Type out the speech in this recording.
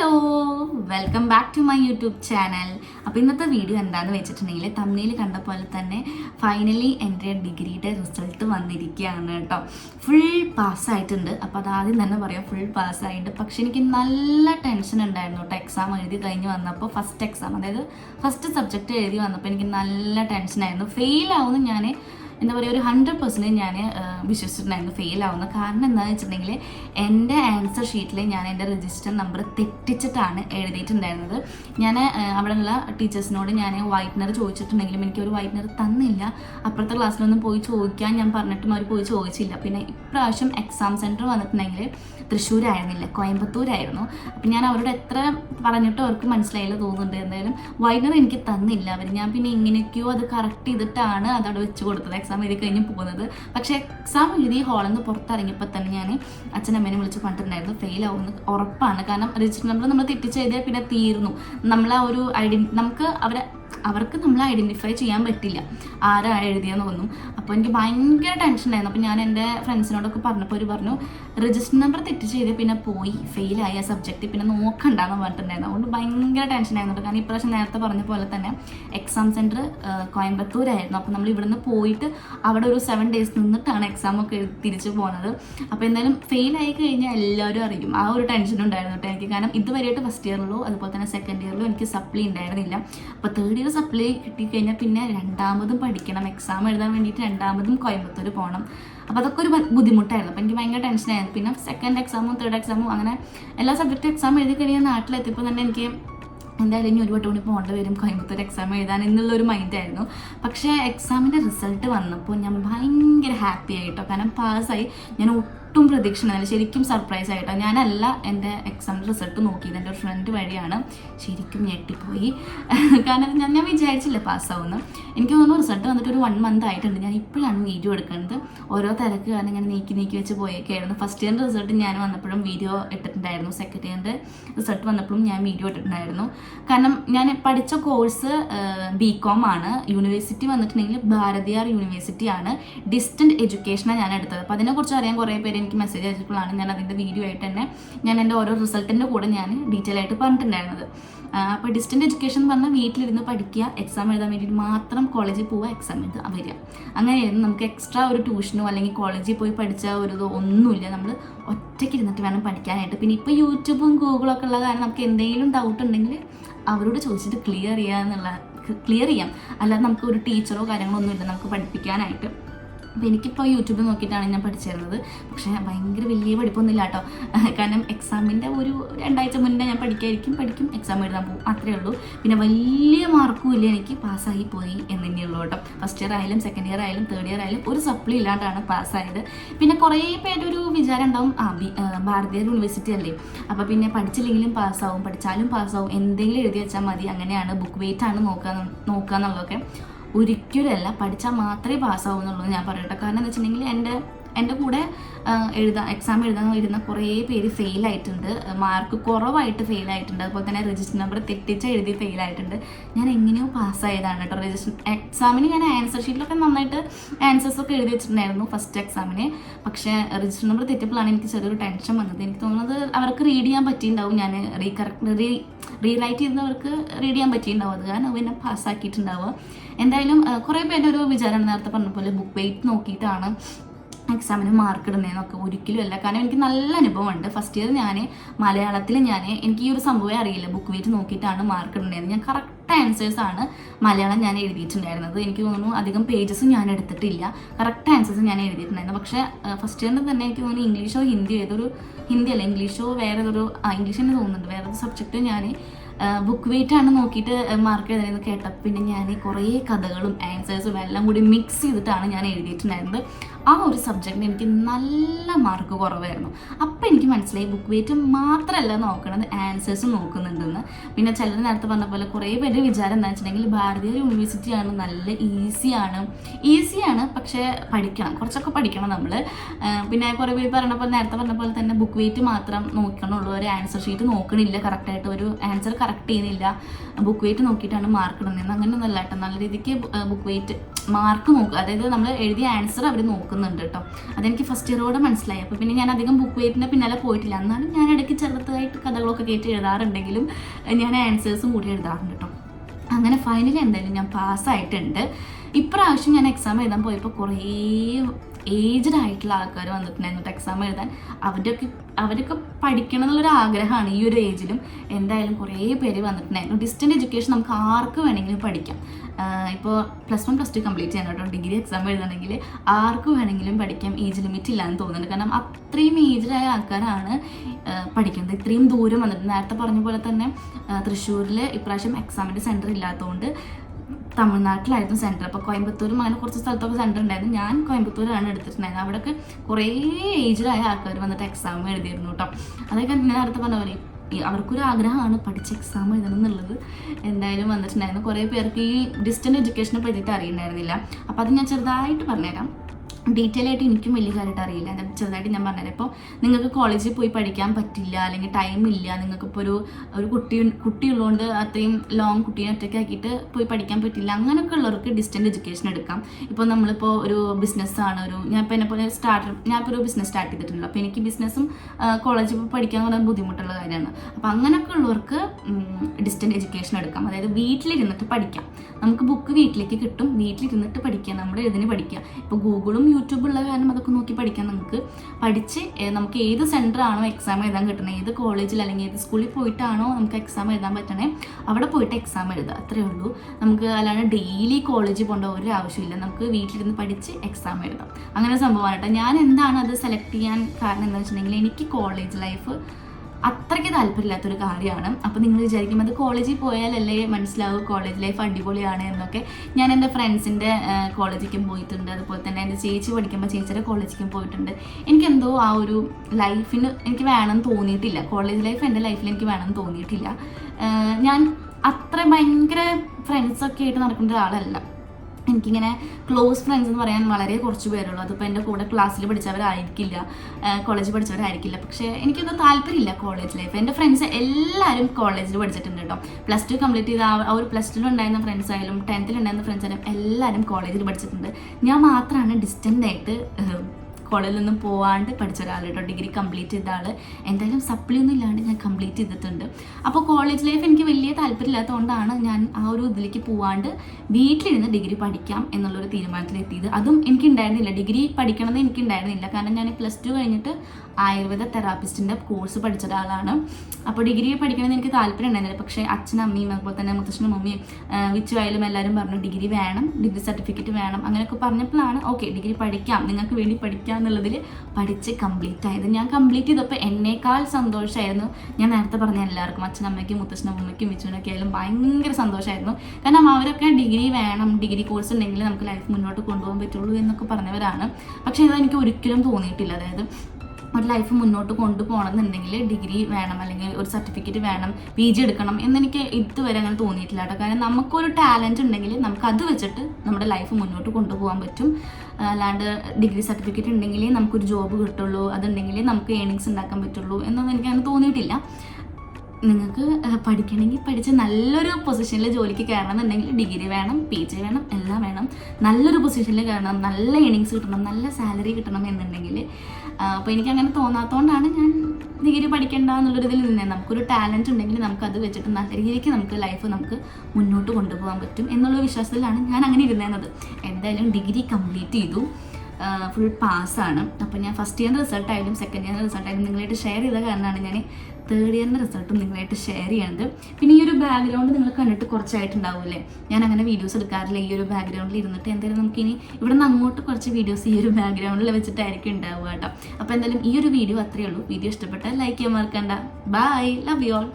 Hello welcome back to my YouTube channel അപ്പോൾ ഇന്നത്തെ video എന്താണെന്ന് വെച്ചിട്ടുണ്ടെങ്കിൽ തമ്മിൽ കണ്ട പോലെ തന്നെ ഫൈനലി എന്റെ ഡിഗ്രിയുടെ റിസൾട്ട് വന്നിരിക്കുകയാണ് കേട്ടോ. ഫുൾ പാസ്സായിട്ടുണ്ട് അപ്പോൾ അതാദ്യം തന്നെ പറയാം ഫുൾ പാസ്സായിട്ടുണ്ട് പക്ഷെ എനിക്ക് നല്ല ടെൻഷൻ ഉണ്ടായിരുന്നു കേട്ടോ. എക്സാം എഴുതി കഴിഞ്ഞ് വന്നപ്പോൾ ഫസ്റ്റ് എക്സാം അതായത് ഫസ്റ്റ് സബ്ജക്റ്റ് എഴുതി വന്നപ്പോൾ എനിക്ക് നല്ല ടെൻഷനായിരുന്നു ഫെയിൽ ആവുമെന്ന് ഞാൻ എന്താ പറയുക ഒരു ഹൺഡ്രഡ് പെർസെന്റേജ് ഞാൻ വിശ്വസിച്ചിട്ടുണ്ടായിരുന്നു. ഫെയിൽ ആവുന്ന കാരണം എന്താണെന്ന് വെച്ചിട്ടുണ്ടെങ്കിൽ എന്റെ ആൻസർ ഷീറ്റിൽ ഞാൻ എന്റെ രജിസ്റ്റർ നമ്പർ തെറ്റിച്ചിട്ടാണ് എഴുതിയിട്ടുണ്ടായിരുന്നത്. ഞാൻ അവിടെയുള്ള ടീച്ചേഴ്സിനോട് ഞാൻ വൈറ്റ്നർ ചോദിച്ചിട്ടുണ്ടെങ്കിലും എനിക്ക് ഒരു വൈറ്റ്നർ തന്നില്ല. അപ്പുറത്തെ ക്ലാസ്സിലൊന്നും പോയി ചോദിക്കാൻ ഞാൻ പറഞ്ഞിട്ടും അവർ പോയി ചോദിച്ചില്ല. പിന്നെ ഇപ്രാവശ്യം എക്സാം സെന്റർ വന്നിട്ടുണ്ടെങ്കിൽ തൃശ്ശൂരായിരുന്നില്ല കോയമ്പത്തൂരായിരുന്നു. അപ്പം ഞാൻ അവരോട് എത്ര പറഞ്ഞിട്ട് അവർക്ക് മനസ്സിലായില്ല തോന്നുന്നുണ്ട്. എന്തായാലും വൈറ്റ്നർ എനിക്ക് തന്നില്ല. അവർ ഞാൻ പിന്നെ ഇങ്ങനെയൊക്കെയോ അത് കറക്റ്റ് ചെയ്തിട്ടാണ് അതവിടെ വെച്ച് കൊടുത്തത്. എക്സാം എഴുതി കഴിഞ്ഞ് പോകുന്നത്. പക്ഷേ എക്സാം എഴുതി ഹാളിൽ നിന്ന് പുറത്തിറങ്ങിയപ്പോൾ തന്നെ ഞാൻ അച്ഛനമ്മേനെ വിളിച്ച് പറഞ്ഞിട്ടുണ്ടായിരുന്നു. ഫെയിൽ ആവുമെന്ന് ഉറപ്പാണ്. കാരണം രജിസ്റ്റർ നമ്പർ നമ്മൾ തെറ്റിച്ചെഴുതിയാൽ പിന്നെ തീർന്നു. നമ്മൾ ആ ഒരു ഐഡന്റി നമുക്ക് അവരെ അവർക്ക് നമ്മൾ ഐഡന്റിഫൈ ചെയ്യാൻ പറ്റില്ല. ആരാ എഴുതിയെന്ന് തോന്നും അപ്പോൾ എനിക്ക് ഭയങ്കര ടെൻഷനായിരുന്നു അപ്പോൾ ഞാൻ എന്റെ ഫ്രണ്ട്സിനോടൊക്കെ പറഞ്ഞപ്പോൾ ഒരു പറഞ്ഞു രജിസ്റ്റർ നമ്പർ തെറ്റ് ചെയ്ത് പിന്നെ പോയി ഫെയിലായി ആ സബ്ജക്റ്റ് പിന്നെ നോക്കണ്ടെന്ന് പറഞ്ഞിട്ടുണ്ടായിരുന്നു. അതുകൊണ്ട് ഭയങ്കര ടെൻഷനായിരുന്നു. കാരണം ഇപ്രാവശ്യം നേരത്തെ പറഞ്ഞ പോലെ തന്നെ എക്സാം സെന്റർ കോയമ്പത്തൂരായിരുന്നു. അപ്പോൾ നമ്മൾ ഇവിടുന്ന് പോയിട്ട് അവിടെ ഒരു സെവൻ ഡേയ്സ് നിന്നിട്ടാണ് എക്സാം ഒക്കെ തിരിച്ചു പോകുന്നത് അപ്പോൾ എന്തായാലും ഫെയിലായി കഴിഞ്ഞാൽ എല്ലാവരും അറിയും. ആ ഒരു ടെൻഷൻ ഉണ്ടായിരുന്നു കേട്ടോ എനിക്ക്. കാരണം ഇതുവരെയായിട്ട് ഫസ്റ്റ് ഇയറിലോ അതുപോലെ തന്നെ സെക്കൻഡ് ഇയറിലോ എനിക്ക് സപ്ലി ഉണ്ടായിരുന്നില്ല. അപ്പോൾ തേർഡ് ഇയർ സപ്ലൈ കിട്ടിക്കഴിഞ്ഞാൽ പിന്നെ രണ്ടാമതും പഠിക്കണം. എക്സാം എഴുതാൻ വേണ്ടിയിട്ട് രണ്ടാമതും കോയമ്പത്തൂർ പോകണം അപ്പോൾ അതൊക്കെ ഒരു ബുദ്ധിമുട്ടായിരുന്നു. അപ്പോൾ എനിക്ക് ഭയങ്കര ടെൻഷനായിരുന്നു പിന്നെ സെക്കൻഡ് എക്സാമും തേർഡ് എക്സാമും അങ്ങനെ എല്ലാ സബ്ജക്റ്റ് എക്സാം എഴുതി കഴിഞ്ഞാൽ നാട്ടിലെത്തിയപ്പോൾ തന്നെ എനിക്ക് എന്തായാലും ഇനി ഒരു വട്ടം കൂടി പോകേണ്ടി വരും കോയമ്പത്തൂർ എക്സാം എഴുതാൻ എന്നുള്ള എന്നുള്ളൊരു മൈൻഡായിരുന്നു പക്ഷേ എക്സാമിന്റെ റിസൾട്ട് വന്നപ്പോൾ ഞാൻ ഭയങ്കര ഹാപ്പി ആയിട്ടോ. കാരണം പാസ്സായി ഞാൻ ഒട്ടും പ്രതീക്ഷ ശരിക്കും സർപ്രൈസ് ആയിട്ടോ. ഞാനല്ല എന്റെ എക്സാം റിസൾട്ട് നോക്കിയത് എന്റെ ഒരു ഫ്രണ്ട് വഴിയാണ്. ശരിക്കും ഞെട്ടിപ്പോയി. കാരണം ഞാൻ ഞാൻ വിചാരിച്ചില്ല പാസ്സാവുമെന്ന് എനിക്ക് തോന്നുന്നു റിസൾട്ട് വന്നിട്ട് ഒരു വൺ മന്ത് ആയിട്ടുണ്ട്. ഞാൻ ഇപ്പോഴാണ് വീഡിയോ എടുക്കുന്നത്. ഓരോ തിരക്ക് കാരണം ഇങ്ങനെ നീക്കി നീക്കി വെച്ച് പോയേക്കായിരുന്നു ഫസ്റ്റ് ഇയറിന്റെ റിസൾട്ട് ഞാൻ വന്നപ്പോഴും വീഡിയോ ഇട്ടിട്ടുണ്ടായിരുന്നു. സെക്കൻഡ് ഇയറിന്റെ റിസൾട്ട് വന്നപ്പോഴും ഞാൻ വീഡിയോ ഇട്ടിട്ടുണ്ടായിരുന്നു. കാരണം ഞാൻ പഠിച്ച കോഴ്സ് ബി കോം ആണ്. യൂണിവേഴ്സിറ്റി വന്നിട്ടുണ്ടെങ്കിൽ ഭാരതിയാർ യൂണിവേഴ്സിറ്റി ആണ്. ഡിസ്റ്റന്റ് എഡ്യൂക്കേഷനാണ് ഞാൻ എടുത്തത്. അപ്പോൾ അതിനെക്കുറിച്ച് അറിയാൻ കുറേ പേര് എനിക്ക് മെസ്സേജ് അയച്ചിട്ടുള്ളതാണ്. ഞാൻ അതിന്റെ വീഡിയോ ആയിട്ട് തന്നെ ഞാൻ എന്റെ ഓരോ റിസൾട്ടിന്റെ കൂടെ ഞാൻ ഡീറ്റെയിൽ ആയിട്ട് പറഞ്ഞിട്ടുണ്ടായിരുന്നത്. അപ്പോൾ ഡിസ്റ്റന്റ് എഡ്യൂക്കേഷൻ എന്ന് പറഞ്ഞാൽ വീട്ടിലിരുന്ന് പഠിക്കുക എക്സാം എഴുതാൻ വേണ്ടിയിട്ട് മാത്രം കോളേജിൽ പോവുക എക്സാം എഴുതുക വരിക. അങ്ങനെയായിരുന്നു നമുക്ക് എക്സ്ട്രാ ഒരു ട്യൂഷനോ അല്ലെങ്കിൽ കോളേജിൽ പോയി പഠിച്ച ഒരു ഒന്നുമില്ല. നമ്മൾ ഒറ്റയ്ക്ക് ഇരുന്നിട്ട് വേണം പഠിക്കാനായിട്ട്. പിന്നെ ഇപ്പോൾ യൂട്യൂബും ഗൂഗിളും ഒക്കെ ഉള്ള കാരണം നമുക്ക് എന്തെങ്കിലും ഡൗട്ട് ഉണ്ടെങ്കിൽ അവരോട് ചോദിച്ചിട്ട് ക്ലിയർ ചെയ്യുക എന്നുള്ള ക്ലിയർ ചെയ്യാം. അല്ലാതെ നമുക്ക് ഒരു ടീച്ചറോ കാര്യങ്ങളോ ഒന്നുമില്ല നമുക്ക് പഠിപ്പിക്കാനായിട്ട്. അപ്പോൾ എനിക്കിപ്പോൾ യൂട്യൂബിൽ നോക്കിയിട്ടാണ് ഞാൻ പഠിച്ചിരുന്നത്. പക്ഷേ ഭയങ്കര വലിയ പഠിപ്പൊന്നുമില്ല കേട്ടോ. കാരണം എക്സാമിന്റെ ഒരു രണ്ടാഴ്ച മുന്നേ ഞാൻ പഠിക്കായിരിക്കും പഠിക്കും എക്സാം എഴുതാൻ പോകും. അത്രേ ഉള്ളൂ. പിന്നെ വലിയ മാർക്കും ഇല്ല എനിക്ക് പാസ്സായി പോയി എന്ന് തന്നെയുള്ളൂ കേട്ടോ. ഫസ്റ്റ് ഇയർ ആയാലും സെക്കൻഡ് ഇയർ ആയാലും തേർഡ് ഇയർ ആയാലും ഒരു സപ്ലി ഇല്ലാണ്ടാണ് പാസ്സായത്. പിന്നെ കുറേ പേരുടെ ഒരു വിചാരം ഉണ്ടാവും. ആ ബി ഭാരതീയ യൂണിവേഴ്സിറ്റി അല്ലേ? അപ്പോൾ പിന്നെ പഠിച്ചില്ലെങ്കിലും പാസ്സാവും പഠിച്ചാലും പാസ്സാവും. എന്തെങ്കിലും എഴുതി വെച്ചാൽ മതി. അങ്ങനെയാണ് ബുക്ക് വെയിറ്റ് ആണ് നോക്കുക നോക്കുക എന്നുള്ളതൊക്കെ ഒരിക്കലുമല്ല പഠിച്ചാൽ മാത്രമേ പാസ്സാവുന്നുള്ളൂ ഞാൻ പറയട്ടെ. കാരണം എന്ന് വെച്ചിട്ടുണ്ടെങ്കിൽ എന്റെ എന്റെ കൂടെ എഴുതാ എക്സാം എഴുതാൻ ഇരുന്ന കുറേ പേര് ഫെയിലായിട്ടുണ്ട് മാർക്ക് കുറവായിട്ട് ഫെയിലായിട്ടുണ്ട് അതുപോലെ തന്നെ രജിസ്റ്റർ നമ്പർ തെറ്റിച്ച് എഴുതി ഫെയിലായിട്ടുണ്ട് ഞാൻ എങ്ങനെയോ പാസ്സായതാണ് കേട്ടോ. രജിസ്റ്റർ എക്സാമിന് ഞാൻ ആൻസർ ഷീറ്റിലൊക്കെ നന്നായിട്ട് ആൻസേഴ്സൊക്കെ എഴുതി വെച്ചിട്ടുണ്ടായിരുന്നു ഫസ്റ്റ് എക്സാമിന് പക്ഷേ രജിസ്റ്റർ നമ്പർ തെറ്റിയപ്പോഴാണ് എനിക്ക് ചെറിയൊരു ടെൻഷൻ വന്നത്. എനിക്ക് തോന്നുന്നത് അവർക്ക് റീഡ് ചെയ്യാൻ പറ്റിയിട്ടുണ്ടാവും. ഞാൻ റീ കറക്റ്റ് റീ റീറൈറ്റ് ചെയ്യുന്നവർക്ക് റീഡ് ചെയ്യാൻ പറ്റിയിട്ടുണ്ടാവും. അത് കാരണം പിന്നെ പാസ്സാക്കിയിട്ടുണ്ടാവുക എന്തായാലും കുറേ പേരുടെ ഒരു വിചാരമാണ് നേരത്തെ പറഞ്ഞ പോലെ ബുക്ക് വെയിറ്റ് നോക്കിയിട്ടാണ് എക്സാമിന് മാർക്ക് ഇടുന്നതെന്നൊക്കെ ഒരിക്കലും അല്ല. കാരണം എനിക്ക് നല്ല അനുഭവമുണ്ട്. ഫസ്റ്റ് ഇയർ ഞാൻ മലയാളത്തിൽ ഞാൻ എനിക്ക് ഈ ഒരു സംഭവമേ അറിയില്ല. ബുക്ക് വെയിറ്റ് നോക്കിയിട്ടാണ് മാർക്ക് ഇടുന്നത് ഞാൻ കറക്റ്റ് ആൻസേഴ്സ് ആണ് മലയാളം ഞാൻ എഴുതിയിട്ടുണ്ടായിരുന്നത്. എനിക്ക് തോന്നുന്നു അധികം പേജസ് ഞാൻ എടുത്തിട്ടില്ല. കറക്റ്റ് ആൻസേഴ്സ് ഞാൻ എഴുതിയിട്ടുണ്ടായിരുന്നു. പക്ഷേ ഫസ്റ്റ് ഇയറിൽ തന്നെ എനിക്ക് തോന്നുന്നു ഇംഗ്ലീഷോ ഹിന്ദി ഏതൊരു ഹിന്ദി അല്ല ഇംഗ്ലീഷോ വേറെ ആ ഇംഗ്ലീഷ് തന്നെ തോന്നുന്നുണ്ട്. വേറൊരു സബ്ജക്റ്റ് ഞാൻ ബുക്ക് വെയിറ്റ് ആണ് നോക്കിയിട്ട് മാർക്ക് എഴുതുന്നത് കേട്ടപ്പോൾ പിന്നെ ഞാൻ കുറേ കഥകളും ആൻസേഴ്സും എല്ലാം കൂടി മിക്സ് ചെയ്തിട്ടാണ് ഞാൻ എഴുതിയിട്ടുണ്ടായിരുന്നത്. ആ ഒരു സബ്ജക്റ്റിന് എനിക്ക് നല്ല മാർക്ക് കുറവായിരുന്നു. അപ്പം എനിക്ക് മനസ്സിലായി ബുക്ക് വെയിറ്റ് മാത്രമല്ല നോക്കണത് ആൻസേഴ്സ് നോക്കുന്നുണ്ടെന്ന്. പിന്നെ ചിലർ നേരത്തെ പറഞ്ഞ പോലെ കുറേ പേര് വിചാരം എന്താ വെച്ചിട്ടുണ്ടെങ്കിൽ ഭാരതീയ യൂണിവേഴ്സിറ്റിയാണ് നല്ല ഈസിയാണ് ഈസിയാണ് പക്ഷേ പഠിക്കണം. കുറച്ചൊക്കെ പഠിക്കണം നമ്മൾ പിന്നെ കുറേ പേര് പറഞ്ഞ പോലെ നേരത്തെ പറഞ്ഞ പോലെ തന്നെ ബുക്ക് വെയിറ്റ് മാത്രം നോക്കണുള്ളൂ. ഒരു ആൻസർ ഷീറ്റ് നോക്കണില്ല കറക്റ്റായിട്ട് ഒരു ആൻസർ കറക്റ്റ് ചെയ്യുന്നില്ല. ബുക്ക് വെയിറ്റ് നോക്കിയിട്ടാണ് മാർക്ക് ഇടുന്നത് അങ്ങനെ ഒന്നല്ല കേട്ടോ. നല്ല രീതിക്ക് ബുക്ക് വെയിറ്റ് മാർക്ക് നോക്കുക. അതായത് നമ്മൾ എഴുതിയ ആൻസർ അവർ നോക്കുന്നുണ്ട്. നടക്കുന്നുണ്ട് കേട്ടോ. അതെനിക്ക് ഫസ്റ്റ് ഇയറോട് മനസ്സിലായി. അപ്പോൾ പിന്നെ ഞാൻ അധികം ബുക്ക് വെയിറ്റിന്റെ പിന്നാലെ പോയിട്ടില്ല. എന്നാലും ഞാൻ ഇടയ്ക്ക് ചെറുതായിട്ട് കഥകളൊക്കെ കയറ്റി എഴുതാറുണ്ടെങ്കിലും ഞാൻ ആൻസേഴ്സും കൂടി എഴുതാറുണ്ട് കേട്ടോ. അങ്ങനെ ഫൈനലി എന്തായാലും ഞാൻ പാസ്സായിട്ടുണ്ട് ഇപ്രാവശ്യം ഞാൻ എക്സാം എഴുതാൻ പോയപ്പോൾ കുറേ ഏജ്ഡ് ആയിട്ടുള്ള ആൾക്കാർ വന്നിട്ടുണ്ടായിരുന്നു എക്സാം എഴുതാൻ. അവരൊക്കെ അവരൊക്കെ പഠിക്കണം എന്നുള്ളൊരു ആഗ്രഹമാണ് ഈ ഒരു ഏജിലും. എന്തായാലും കുറേ പേര് വന്നിട്ടുണ്ടായിരുന്നു. ഡിസ്റ്റന്റ് എഡ്യൂക്കേഷൻ നമുക്ക് ആർക്ക് വേണമെങ്കിലും പഠിക്കാം. ഇപ്പോൾ plus one plus two complete ചെയ്യാൻ കേട്ടോ. ഡിഗ്രി എക്സാം എഴുതണമെങ്കിൽ ആർക്ക് വേണമെങ്കിലും പഠിക്കാം. ഏജ് ലിമിറ്റ് ഇല്ലാന്ന് തോന്നുന്നുണ്ട്. കാരണം അത്രയും ഏജ്ഡായ ആൾക്കാരാണ് പഠിക്കുന്നത്. ഇത്രയും ദൂരം വന്നിട്ട് നേരത്തെ പറഞ്ഞ പോലെ തന്നെ തൃശ്ശൂരിൽ ഇപ്രാവശ്യം എക്സാമിന്റെ സെന്റർ ഇല്ലാത്തതുകൊണ്ട് തമിഴ്നാട്ടിലായിരുന്നു സെന്റർ അപ്പോൾ കോയമ്പത്തൂരും അങ്ങനെ കുറച്ച് സ്ഥലത്തൊക്കെ സെന്റർ ഉണ്ടായിരുന്നു. ഞാൻ കോയമ്പത്തൂരാണ് എടുത്തിട്ടുണ്ടായിരുന്നത്. അവിടെയൊക്കെ കുറേ ഏജിലായ ആൾക്കാർ വന്നിട്ട് എക്സാം എഴുതിയിരുന്നു കേട്ടോ അതൊക്കെ ഞാൻ അടുത്ത് പറഞ്ഞ പോലെ അവർക്കൊരു ആഗ്രഹമാണ് പഠിച്ച് എക്സാം എഴുതണം എന്നുള്ളത്. എന്തായാലും വന്നിട്ടുണ്ടായിരുന്നു. കുറേ പേർക്ക് ഈ ഡിസ്റ്റന്റ് എഡ്യൂക്കേഷനെ പറ്റിയിട്ട് അറിയുന്നുണ്ടായിരുന്നില്ല അപ്പോൾ അത് ഞാൻ ചെറുതായിട്ട് പറഞ്ഞുതരാം. ഡീറ്റെയിൽ ആയിട്ട് എനിക്കും വലിയ കാര്യമായിട്ട് അറിയില്ല. എന്താ ചെറുതായിട്ട് ഞാൻ പറഞ്ഞത് ഇപ്പോൾ നിങ്ങൾക്ക് കോളേജിൽ പോയി പഠിക്കാൻ പറ്റില്ല അല്ലെങ്കിൽ ടൈം ഇല്ല നിങ്ങൾക്കിപ്പോൾ ഒരു ഒരു കുട്ടി കുട്ടിയുള്ളതുകൊണ്ട് അത്രയും ലോങ് കുട്ടീനെ ഒറ്റയ്ക്ക് ആക്കിയിട്ട് പോയി പഠിക്കാൻ പറ്റില്ല. അങ്ങനെയൊക്കെ ഉള്ളവർക്ക് ഡിസ്റ്റന്റ് എഡ്യൂക്കേഷൻ എടുക്കാം. ഇപ്പോൾ നമ്മളിപ്പോൾ ഒരു ബിസിനസ്സാണ് ഒരു ഞാൻ ഇപ്പോൾ എന്നെ പോലെ സ്റ്റാർട്ട് ഞാൻ ഇപ്പോൾ ഒരു ബിസിനസ് സ്റ്റാർട്ട് ചെയ്തിട്ടുണ്ട് അപ്പോൾ എനിക്ക് ബിസിനസ്സും കോളേജിൽ പോയി പഠിക്കാൻ പറയാൻ ബുദ്ധിമുട്ടുള്ള കാര്യമാണ്. അപ്പോൾ അങ്ങനെയൊക്കെ ഉള്ളവർക്ക് ഡിസ്റ്റന്റ് എഡ്യൂക്കേഷൻ എടുക്കാം. അതായത് വീട്ടിലിരുന്നിട്ട് പഠിക്കാം. നമുക്ക് ബുക്ക് വീട്ടിലേക്ക് കിട്ടും. വീട്ടിലിരുന്നിട്ട് പഠിക്കാം. നമ്മുടെ ഇതിന് പഠിക്കാം. ഇപ്പോൾ ഗൂഗിളും യൂട്യൂബും ഉള്ള കാരണം അതൊക്കെ നോക്കി പഠിക്കാം നമുക്ക്. പഠിച്ച് നമുക്ക് ഏത് സെന്റർ ആണോ എക്സാം എഴുതാൻ കിട്ടണേ ഏത് കോളേജിൽ അല്ലെങ്കിൽ ഏത് സ്കൂളിൽ പോയിട്ടാണോ നമുക്ക് എക്സാം എഴുതാൻ പറ്റണേ അവിടെ പോയിട്ട് എക്സാം എഴുതുക. അത്രേ ഉള്ളൂ. നമുക്ക് അല്ലാണ്ട് ഡെയിലി കോളേജിൽ പോകേണ്ട ഒരു ആവശ്യമില്ല. നമുക്ക് വീട്ടിലിരുന്ന് പഠിച്ച് എക്സാം എഴുതാം. അങ്ങനെ സംഭവമാണ് കേട്ടോ. ഞാൻ എന്താണ് അത് സെലക്ട് ചെയ്യാൻ കാരണം എന്താണെന്ന് വെച്ചിട്ടുണ്ടെങ്കിൽ എനിക്ക് കോളേജ് ലൈഫ് അത്രയ്ക്ക് താല്പര്യമില്ലാത്തൊരു കാര്യമാണ്. അപ്പോൾ നിങ്ങൾ വിചാരിക്കും അത് കോളേജിൽ പോയാലല്ലേ മനസ്സിലാവും കോളേജ് ലൈഫ് അടിപൊളിയാണ് എന്നൊക്കെ. ഞാൻ എന്റെ ഫ്രണ്ട്സിന്റെ കോളേജിലേക്കും പോയിട്ടുണ്ട്. അതുപോലെ തന്നെ എന്റെ ചേച്ചി പഠിക്കുമ്പോൾ ചേച്ചിയുടെ കോളേജിലേക്കും പോയിട്ടുണ്ട്. എനിക്കെന്തോ ആ ഒരു ലൈഫിന് എനിക്ക് വേണമെന്ന് തോന്നിയിട്ടില്ല. കോളേജ് ലൈഫ് എന്റെ ലൈഫിൽ എനിക്ക് വേണമെന്ന് തോന്നിയിട്ടില്ല. ഞാൻ അത്ര ഭയങ്കര ഫ്രണ്ട്സൊക്കെ ആയിട്ട് നടക്കുന്ന ഒരാളല്ല. എനിക്കിങ്ങനെ ക്ലോസ് ഫ്രണ്ട്സ് എന്ന് പറയാൻ വളരെ കുറച്ച് പേരുള്ളൂ. അതിപ്പോൾ എന്റെ കൂടെ ക്ലാസ്സിൽ പഠിച്ചവരായിരിക്കില്ല. കോളേജിൽ പഠിച്ചവരായിരിക്കില്ല. പക്ഷേ എനിക്കൊന്നും താല്പര്യമില്ല കോളേജ് ലൈഫ് എന്റെ ഫ്രണ്ട്സ് എല്ലാവരും കോളേജിൽ പഠിച്ചിട്ടുണ്ട് കേട്ടോ പ്ലസ് ടു കംപ്ലീറ്റ് ചെയ്ത ആ- ഒരു പ്ലസ് ടുവിൽ ഉണ്ടായിരുന്ന ഫ്രണ്ട്സ് ആയാലും ടെൻത്തിൽ ഉണ്ടായിരുന്ന ഫ്രണ്ട്സ് ആയാലും എല്ലാവരും കോളേജിൽ പഠിച്ചിട്ടുണ്ട്. ഞാൻ മാത്രമാണ് ഡിസ്റ്റന്റ് ആയിട്ട് കോളേജിൽ നിന്നും പോവാണ്ട് പഠിച്ച ഒരാൾ കേട്ടോ ഡിഗ്രി കംപ്ലീറ്റ് ചെയ്ത ആൾ എന്തായാലും സപ്ലി ഒന്നും ഇല്ലാണ്ട് ഞാൻ കംപ്ലീറ്റ് ചെയ്തിട്ടുണ്ട്. അപ്പോൾ കോളേജ് ലൈഫ് എനിക്ക് വലിയ താല്പര്യമില്ലാത്തതുകൊണ്ടാണ് ഞാൻ ആ ഒരു ഇതിലേക്ക് പോവാണ്ട് വീട്ടിലിരുന്ന് ഡിഗ്രി പഠിക്കാം എന്നുള്ളൊരു തീരുമാനത്തിലെത്തിയത്. അതും എനിക്ക് ഉണ്ടായിരുന്നില്ല ഡിഗ്രി പഠിക്കണമെന്ന് എനിക്ക് ഉണ്ടായിരുന്നില്ല കാരണം ഞാൻ പ്ലസ് ടു കഴിഞ്ഞിട്ട് ആയുർവേദ തെറാപ്പിസ്റ്റിന്റെ കോഴ്സ് പഠിച്ച ഒരാളാണ് അപ്പോൾ ഡിഗ്രി പഠിക്കണമെന്ന് എനിക്ക് താല്പര്യം ഉണ്ടായിരുന്നില്ല പക്ഷേ അച്ഛനും അമ്മയും അതുപോലെ തന്നെ മുത്തശ്ശനും അമ്മയും വിച്ചു ആയാലും എല്ലാവരും പറഞ്ഞു ഡിഗ്രി വേണം. ഡിഗ്രി സർട്ടിഫിക്കറ്റ് വേണം. അങ്ങനെയൊക്കെ പറഞ്ഞപ്പോഴാണ് ഓക്കെ ഡിഗ്രി പഠിക്കാം. നിങ്ങൾക്ക് വേണ്ടി പഠിക്കാം. എന്നുള്ളതിൽ പഠിച്ച് കംപ്ലീറ്റ് ആയത്. ഞാൻ കംപ്ലീറ്റ് ചെയ്തപ്പോൾ എന്നേക്കാൾ സന്തോഷമായിരുന്നു ഞാൻ നേരത്തെ പറഞ്ഞ എല്ലാവർക്കും അച്ഛനമ്മയ്ക്കും മുത്തശ്ശനും അമ്മയ്ക്കും വിച്ചുവിനൊക്കെ ആയാലും ഭയങ്കര സന്തോഷമായിരുന്നു കാരണം അവരൊക്കെ ഡിഗ്രി വേണം ഡിഗ്രി കോഴ്സ് ഉണ്ടെങ്കിൽ നമുക്ക് ലൈഫ് മുന്നോട്ട് കൊണ്ടുപോകാൻ പറ്റുള്ളൂ എന്നൊക്കെ പറഞ്ഞവരാണ്. പക്ഷേ അതെനിക്ക് ഒരിക്കലും തോന്നിയിട്ടില്ല. അതായത് ഒരു ലൈഫ് മുന്നോട്ട് കൊണ്ടുപോകണമെന്നുണ്ടെങ്കിൽ ഡിഗ്രി വേണം അല്ലെങ്കിൽ ഒരു സർട്ടിഫിക്കറ്റ് വേണം പി ജി എടുക്കണം എന്നെനിക്ക് ഇതുവരെ അങ്ങനെ തോന്നിയിട്ടില്ല കേട്ടോ. കാരണം നമുക്കൊരു ടാലന്റ് ഉണ്ടെങ്കിൽ നമുക്ക് അത് വെച്ചിട്ട് നമ്മുടെ ലൈഫ് മുന്നോട്ട് കൊണ്ടുപോകാൻ പറ്റും. അല്ലാണ്ട് ഡിഗ്രി സർട്ടിഫിക്കറ്റ് ഉണ്ടെങ്കിലേ നമുക്കൊരു ജോബ് കിട്ടുള്ളൂ. അതുണ്ടെങ്കിലേ നമുക്ക് ഏണിങ്സ് ഉണ്ടാക്കാൻ പറ്റുള്ളൂ എന്നൊന്നും എനിക്ക് അങ്ങനെ തോന്നിയിട്ടില്ല. നിങ്ങൾക്ക് പഠിക്കണമെങ്കിൽ പഠിച്ച് നല്ലൊരു പൊസിഷനിൽ ജോലിക്ക് കയറണം എന്നുണ്ടെങ്കിൽ ഡിഗ്രി വേണം പി ജി വേണം എല്ലാം വേണം. നല്ലൊരു പൊസിഷനിൽ കയറണം നല്ല ഏണിങ്സ് കിട്ടണം നല്ല സാലറി കിട്ടണം എന്നുണ്ടെങ്കിൽ അപ്പോൾ എനിക്ക് അങ്ങനെ തോന്നാത്തതുകൊണ്ടാണ് ഞാൻ ഡിഗ്രി പഠിക്കേണ്ട എന്നുള്ളൊരു ഇതിൽ നിന്നേ. നമുക്കൊരു ടാലന്റ് ഉണ്ടെങ്കിൽ നമുക്ക് അത് വെച്ചിട്ട് നല്ല രീതിക്ക് നമുക്ക് ലൈഫ് നമുക്ക് മുന്നോട്ട് കൊണ്ടുപോകാൻ പറ്റും എന്നുള്ള വിശ്വാസത്തിലാണ് ഞാൻ അങ്ങനെ ഇരുന്നത്. എന്തായാലും ഡിഗ്രി കംപ്ലീറ്റ് ചെയ്തു. ഫുൾ പാസ്സാണ് അപ്പോൾ ഞാൻ ഫസ്റ്റ് ഇയറിന്റെ റിസൾട്ട് ആയാലും സെക്കൻഡ് ഇയറിന്റെ റിസൾട്ട് ആയാലും നിങ്ങളായിട്ട് ഷെയർ ചെയ്ത കാരണമാണ് ഞാൻ തേർഡ് ഇയറിന്റെ റിസൾട്ടും നിങ്ങളായിട്ട് ഷെയർ ചെയ്യുന്നത് പിന്നെ ഈ ഒരു ബാക്ക്ഗ്രൗണ്ട് നിങ്ങൾ കണ്ടിട്ട് കുറച്ചായിട്ടുണ്ടാവില്ലേ? ഞാൻ അങ്ങനെ വീഡിയോസ് എടുക്കാറില്ല. ഈ ഒരു ബാക്ക്ഗ്രൗണ്ടിൽ ഇരുന്നിട്ട് എന്തായാലും നമുക്കിനി ഇവിടെ നിന്ന് അങ്ങോട്ട് കുറച്ച് വീഡിയോസ് ഈ ഒരു ബാക്ക്ഗ്രൗണ്ടിൽ വെച്ചിട്ടായിരിക്കും ഉണ്ടാവുക കേട്ടോ. അപ്പോൾ എന്തായാലും ഈ ഒരു വീഡിയോ അത്രയേ ഉള്ളൂ. വീഡിയോ ഇഷ്ടപ്പെട്ടാൽ ലൈക്ക് ചെയ്യാൻ മറക്കണ്ട. Bye love you all